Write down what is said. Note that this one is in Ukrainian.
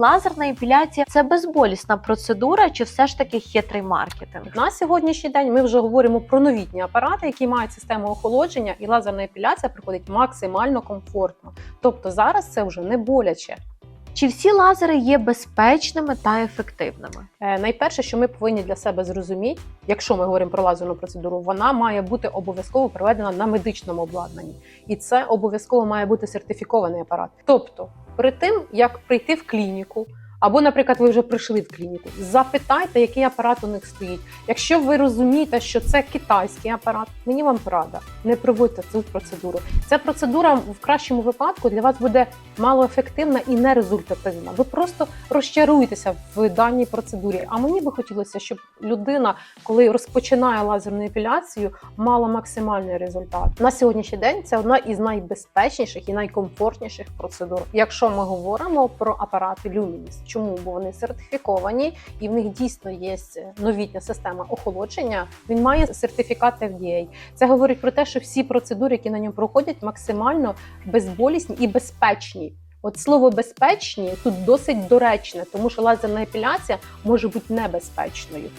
лазерна епіляція це безболісна процедура, чи все ж таки хитрий маркетинг? На сьогоднішній день ми вже говоримо про новітні апарати, які мають систему охолодження, і лазерна епіляція проходить максимально комфортно. Тобто зараз це вже не боляче. Чи всі лазери є безпечними та ефективними? Е, Найперше, що ми повинні для себе зрозуміти, якщо ми говоримо про лазерну процедуру, вона має бути обов'язково проведена на медичному обладнанні, і це обов'язково має бути сертифікований апарат. Тобто, перед тим як прийти в клініку. Або, наприклад, ви вже прийшли в клініку. Запитайте, який апарат у них стоїть. Якщо ви розумієте, що це китайський апарат, мені вам порада, не проводьте цю процедуру. Ця процедура в кращому випадку для вас буде малоефективна і нерезультативна. Ви просто розчаруєтеся в даній процедурі. А мені би хотілося, щоб людина, коли розпочинає лазерну епіляцію, мала максимальний результат. На сьогоднішній день це одна із найбезпечніших і найкомфортніших процедур. Якщо ми говоримо про апарати Luminis. Чому? Бо вони сертифіковані і в них дійсно є новітня система охолодження. Він має сертифікат FDA. Це говорить про те, що всі процедури, які на ньому проходять, максимально безболісні і безпечні. От слово безпечні тут досить доречне, тому що лазерна епіляція може бути небезпечною.